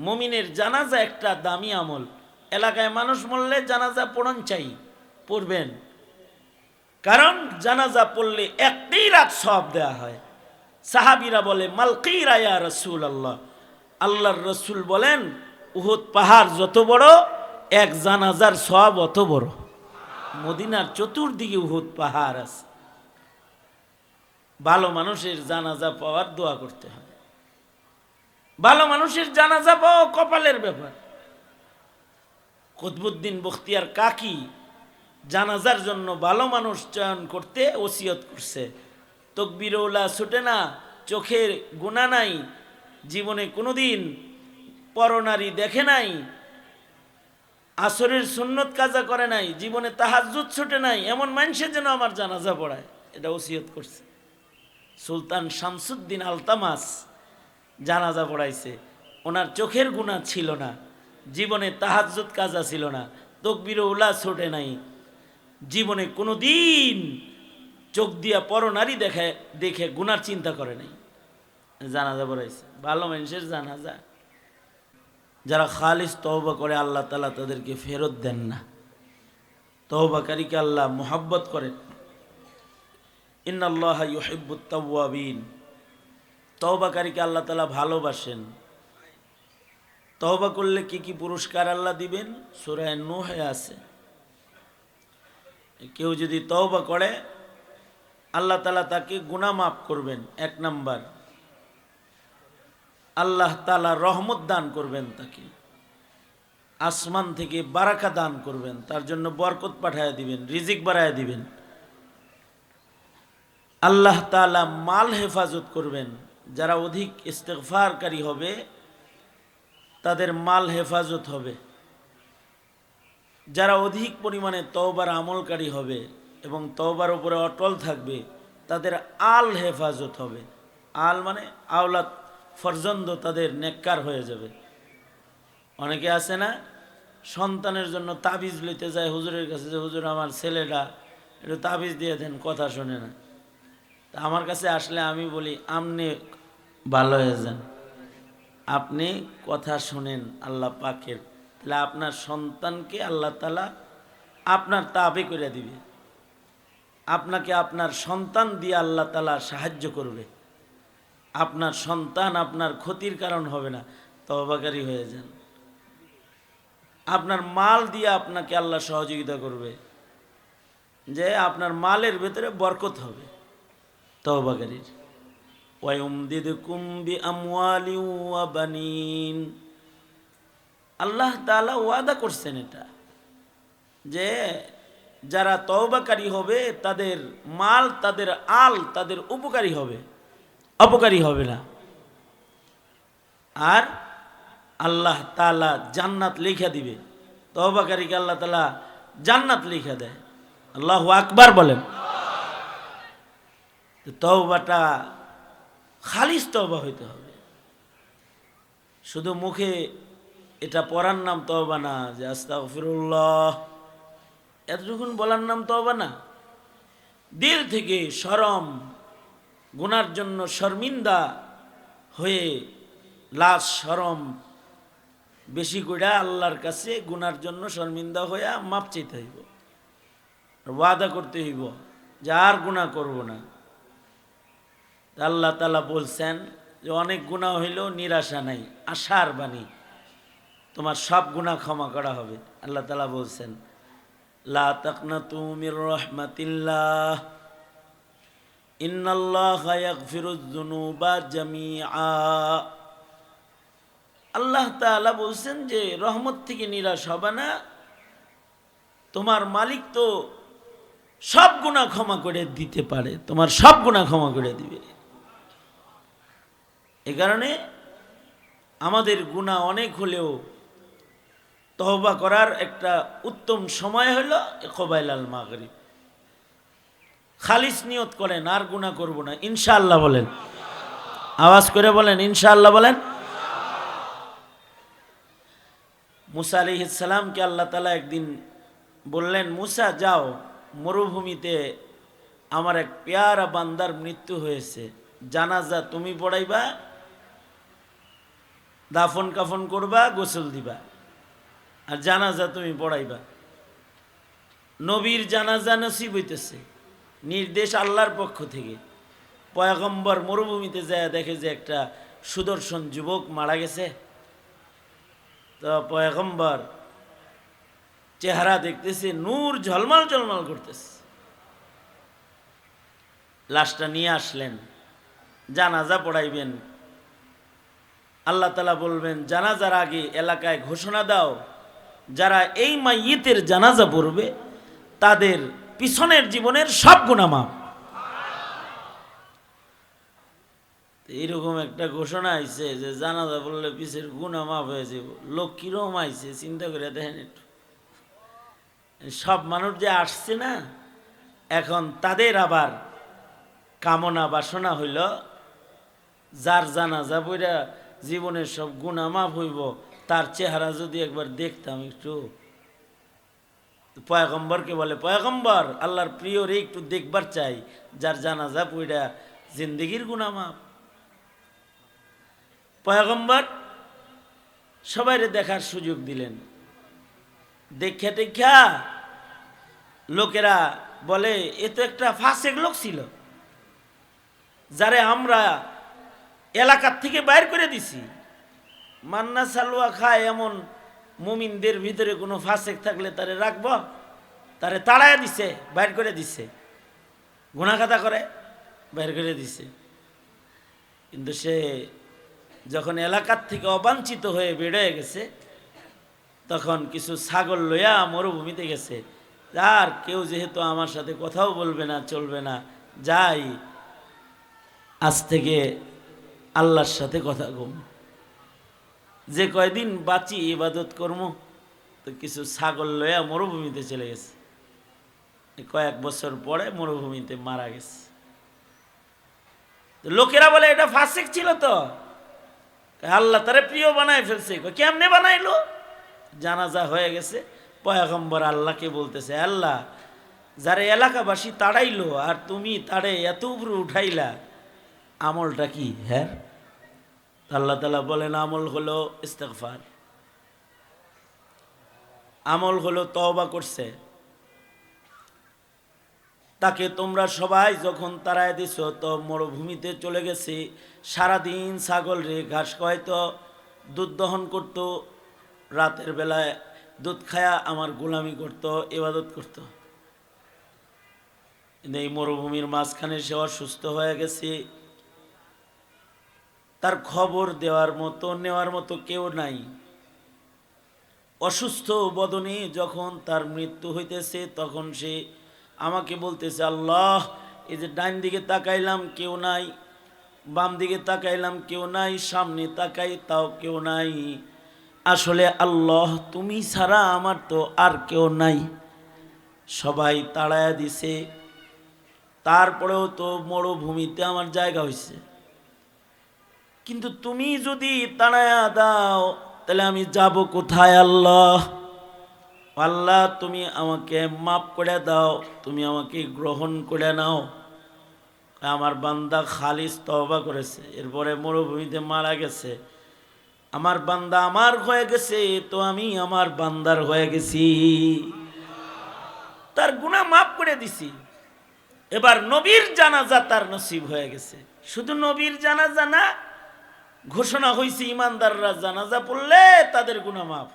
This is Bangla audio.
মমিনের জানাজা একটা দামি আমল। এলাকায় মানুষ মরলে জানাজা পড়ন চাই, পড়বেন। কারণ জানাজা পড়লে একটি রাত সব দেয়া হয়। সাহাবিরা বলে মালকিরা ইয়া রসুল আল্লাহ আল্লাহর রসুল বলেন, উহুদ পাহাড় যত বড়, এক জানাজার সব অত বড়। মদিনার চতুর্দিকে উহুদ পাহাড় আছে। ভালো মানুষের জানাজা পাওয়ার দোয়া করতে হয়। ভালো মানুষের জানাজা পাওয়া কপালের ব্যাপার। কুতবুদ্দিন বখতিয়ার কাকি জানাজার জন্য ভালো মানুষ চয়ন করতে ওসিয়ত করছে। তকবিরওলা ছুটে না, চোখের গুণা নাই, জীবনে কোনোদিন পরনারী দেখে নাই, আসরের সুন্নত কাজা করে নাই, জীবনে তাহাজুদ ছুটে নাই, এমন মানুষের যেন আমার জানাজা পড়ায়, এটা ওসিয়ত করছে। সুলতান শামসুদ্দিন আলতামাস জানাজা পড়াইছে। ওনার চোখের গুণা ছিল না, জীবনে তাহাজুদ কাজা ছিল না, তকবির উল্লাহ ছোটে নাই। জীবনে কোনো দিন চোখ দিয়া পরনারী দেখে দেখে গুনার চিন্তা করে নাই। জানাজা পড়াইছে। ভালো মানুষের জানাজা। যারা খালিস তহবা করে, আল্লাহ তালা তাদেরকে ফেরত দেন না। তহবাকারীকে আল্লাহ মোহাব্বত করেন। ইন্নাল্লাহ ইউহিব্বুত তাওয়াবিন। তওবাকারীকে আল্লাহ তালা ভালোবাসেন? তওবা করলে কি কি পুরস্কার আল্লাহ দিবেন? সুরায় নোহে আছে। কেউ যদি তওবা করে, আল্লাহ তালা তাকে গুনাহ মাফ করবেন, এক নাম্বার। আল্লাহ তালা রহমত দান করবেন তাকে। আসমান থেকে বারাকা দান করবেন, তার জন্য বরকত পাঠায় দিবেন, রিজিক বাড়ায় দিবেন। আল্লাহ তালা মাল হেফাজত করবেন যারা অধিক ইস্তেকফারকারী হবে, তাদের মাল হেফাজত হবে। যারা অধিক পরিমাণে তওবার আমলকারী হবে এবং তওবার উপরে অটল থাকবে, তাদের আল হেফাজত হবে। আল মানে আওলাদ, ফরজন্দ তাদের নেককার হয়ে যাবে। অনেকে আছে না, সন্তানের জন্য তাবিজ লইতে যায় হুজুরের কাছে যে, হুজুর, আমার ছেলেটা একটু তাবিজ দিয়ে দেন, কথা শোনে না। আমার কাছে আসলে আমি বলি আপনি ভালো হয়ে যান আপনি কথা শোনেন আল্লাহ পাকের। তাহলে আপনার সন্তানকে আল্লাহ তালা আপনার তাবে করে দিবে। আপনাকে আপনার সন্তান দিয়ে আল্লাহ তালা সাহায্য করবে। আপনার সন্তান আপনার ক্ষতির কারণ হবে না। তবাকারী হয়ে যান। আপনার মাল দিয়ে আপনাকে আল্লাহ সহযোগিতা করবে। যে আপনার মালের ভেতরে বরকত হবে। তওবাকারীর ওয়ায়ুমদিদকুম বিআমওয়ালি ওয়া বানিন। আল্লাহ তাআলা ওয়াদা করছেন এটা, যে যারা তওবাকারী হবে, তাদের মাল, তাদের আল, তাদের উপকারী হবে, অপকারী হবে না। আর আল্লাহ তালা জান্নাত লিখা দিবে, তওবাকারীকে আল্লাহ তালা জান্নাত লিখা দেয়। আল্লাহ আকবার বলেন। তওবাটা খালিস তওবা হইতে হবে। শুধু মুখে এটা পড়ার নাম তওবা না, যে আস্তা আস্তাগফিরুল্লাহ, এতটুকুন বলার নাম তওবা না। দিল থেকে শরম গুনার জন্য শর্মিন্দা হয়ে লাশ শরম বেশি করে আল্লাহর কাছে গুনার জন্য শর্মিন্দা হইয়া মাপ চাইতে হইব ওয়াদা করতে হইব যে আর গুণা করব না। আল্লাহ তালা বলছেন যে অনেক গুণা হইলেও নিরাশা নাই, আশার বাণী। তোমার সব গুণা ক্ষমা করা হবে। আল্লাহ তালা বলছেন, লা তাকনা তুমির রহমাতিল্লাহ আল্লাহ তাআলা বলছেন যে, রহমত থেকে নিরাশ হবে না। তোমার মালিক তো সব গুণা ক্ষমা করে দিতে পারে, তোমার সব গুণা ক্ষমা করে দিবে। এ কারণে আমাদের গুণা অনেক হলেও তহবা করার একটা উত্তম সময় হলো কবাইল আল মাগরিব। খালিস নিয়ত করেন, আর গুণা করব না। ইনশাআল্লাহ বলেন। আওয়াজ করে বলেন, ইনশাআল্লাহ বলেন। মুসা আলি ইসালামকে আল্লাহ তালা একদিন বললেন, মুসা, যাও, মরুভূমিতে আমার এক পেয়ারা বান্দার মৃত্যু হয়েছে। জানাজা তুমি পড়াইবা দাফন কাফন করবা, গোসল দিবা। আর জানাজা তুমি পড়াইবা। নবীর জানাজা নসিব হইতেছে। নির্দেশ আল্লাহর পক্ষ থেকে। পয়গম্বর মরুভূমিতে যায়, দেখে যে একটা সুদর্শন যুবক মারা গেছে। তো পয়গম্বর চেহারা দেখতেছে, নূর ঝলমল ঝলমল করতেছে। লাশটা নিয়ে আসলেন, জানাজা পড়াইবেন। আল্লাহ তালা বলবেন, জানাজার আগে এলাকায় ঘোষণা দাও, যারা এই মাইয়েতের জানাজা পড়বে, তাদের পিছনের জীবনের সব গুণামাপ এইরকম একটা ঘোষণা আইছে যে, জানাজা বললে পিছের গুণা মাফ হয়ে যাব লোক কীরকম আইছে, চিন্তা করে দেখেন একটু। সব মানুষ যে আসছে না, এখন তাদের আবার কামনা বাসনা হইল, যার জানাজা বইরা জীবনের সব গুণা মাফ হইব, তার চেহারা যদি একবার দেখতাম একটু। পয়গম্বরকে বলে, পয়গম্বর, আল্লাহর প্রিয় রে, একটু দেখবার চাই, যার জানাজা পইরা জিন্দিগির গুণা মাফ। পয়গম্বর সবাইরে দেখার সুযোগ দিলেন। দেখে টেখা লোকেরা বলে, এ তো একটা ফাঁসেক লোক ছিল, যারে আমরা এলাকার থেকে বাইর করে দিছি। মান্না সালুয়া খায় এমন মুমিনদের ভিতরে কোনো ফাঁসেক থাকলে তারে রাখব, তারে তাড়ায় দিছে, বাইর করে দিছে। গুণাখাতা করে, বাইর করে দিছে। কিন্তু সে যখন এলাকার থেকে অবাঞ্ছিত হয়ে বেড়ে গেছে, তখন কিছু ছাগল লইয়া মরুভূমিতে গেছে। আর কেউ যেহেতু আমার সাথে কথাও বলবে না, চলবে না, যাই। আজ থেকে আল্লাহর সাথে কথা কম। যে কয়দিন বাঁচি, ইবাদত কর্ম, তো কিছু ছাগল লইয়া মরুভূমিতে চলে গেছে। কয়েক বছর পরে মরুভূমিতে মারা গেছে। লোকেরা বলে, এটা ফাসিক ছিল তো? আল্লাহ তারে প্রিয় বানায় ফেলছে। কেমনে বানাইলো? জানাজা হয়ে গেছে। পয়াগম্বর আল্লাহকে বলতেছে, আল্লাহ, যারা এলাকাবাসী তাড়াইলো আর তুমি তাড়ে এত উপরে উঠাইলা আমলটা কি? হ্যাঁ? আল্লাহ তালা বলেন, আমল হলো ইস্তেকফার আমল হলো তওবা করছে। তাকে তোমরা সবাই যখন তারায় দিছ, তো মরুভূমিতে চলে গেছে। সারাদিন ছাগল রে, ঘাস খাওয়াইতো, দুধ দহন করত। রাতের বেলায় দুধ খায়া আমার গোলামি করত, ইবাদত করত। এই মরুভূমির মাঝখানে সে অসুস্থ হয়ে গেছে। তার খবর দেওয়ার মতো, নেওয়ার মতো কেউ নাই। অসুস্থ বদনে যখন তার মৃত্যু হইতেছে, তখন সে আমাকে বলতেছে, আল্লাহ, এই যে ডান দিকে তাকাইলাম, কেউ নাই। বাম দিকে তাকাইলাম, কেউ নাই। সামনে তাকাই, তাও কেউ নাই। আসলে আল্লাহ, তুমি ছাড়া আমার তো আর কেউ নাই। সবাই তাড়ায়া দিছে। তারপরেও তো মরুভূমিতে আমার জায়গা হয়েছে কিন্তু তুমি যদি তাড়ায়া দাও, তাহলে আমি যাব কোথায় আল্লাহ? আল্লাহ, তুমি আমাকে মাফ করে দাও, তুমি আমাকে গ্রহণ করে নাও। আমার বান্দা খালিস তবা করেছে, এরপরে মরুভূমিতে মারা গেছে। আমার বান্দা আমার হয়ে গেছে, তো আমি আমার বান্দার হয়ে গেছি। তার গুণা মাফ করে দিছি। এবার নবীর জানাজা তার নসিব হয়ে গেছে। শুধু নবীর জানাজা না ঘোষণা হয়েছে ইমানদাররা জানাজা পড়লে তাদের গুণা মাফ